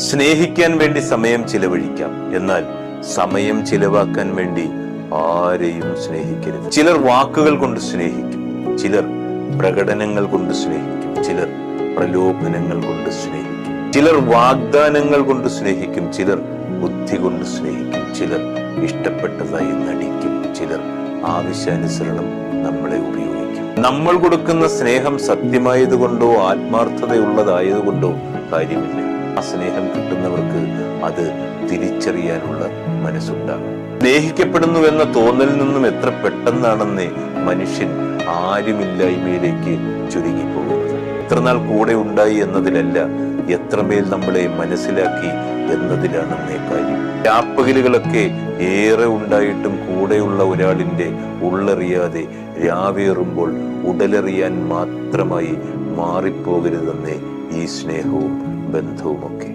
സ്നേഹിക്കാൻ വേണ്ടി സമയം ചിലവഴിക്കാം. എന്നാൽ സമയം ചിലവാക്കാൻ വേണ്ടി ആരെയും സ്നേഹിക്കരുത്. ചിലർ വാക്കുകൾ കൊണ്ട് സ്നേഹിക്കും. ചിലർ പ്രകടനങ്ങൾ കൊണ്ട് സ്നേഹിക്കും. ചിലർ പ്രലോഭനങ്ങൾ കൊണ്ട് സ്നേഹിക്കും. ചിലർ വാഗ്ദാനങ്ങൾ കൊണ്ട് സ്നേഹിക്കും. ചിലർ ബുദ്ധി കൊണ്ട് സ്നേഹിക്കും. ചിലർ ഇഷ്ടപ്പെട്ടതായി നടിക്കും. ചിലർ ആവശ്യാനുസരണം നമ്മളെ ഉപയോഗിക്കും. നമ്മൾ കൊടുക്കുന്ന സ്നേഹം സത്യമായതുകൊണ്ടോ ആത്മാർത്ഥതയുള്ളതായതുകൊണ്ടോ കാര്യമില്ല. ആ സ്നേഹം കിട്ടുന്നവർക്ക് അത് തിരിച്ചറിയാനുള്ള മനസ്സുണ്ടാകും. സ്നേഹിക്കപ്പെടുന്നു എന്ന തോന്നലിൽ നിന്നും എത്ര പെട്ടെന്നാണെന്ന് മനുഷ്യൻ ആരുമില്ലായ്മയിലേക്ക് ചുരുങ്ങിപ്പോകുന്നത്. എത്രനാൾ കൂടെ ഉണ്ടായി എന്നതിലല്ല എത്രമേൽ നമ്മളെ മനസ്സിലാക്കി എന്നതിലാണെന്നേ കാര്യം. രാപ്പകലുകളൊക്കെ ഏറെ ഉണ്ടായിട്ടും കൂടെയുള്ള ഒരാളിന്റെ ഉള്ളറിയാതെ രാവേറുമ്പോൾ ഉടലെറിയാൻ മാത്രമായി മാറിപ്പോകരുതെന്നേ ಈ ಸ್ನೇಹವು ಬಂಧು ಮುಖಿ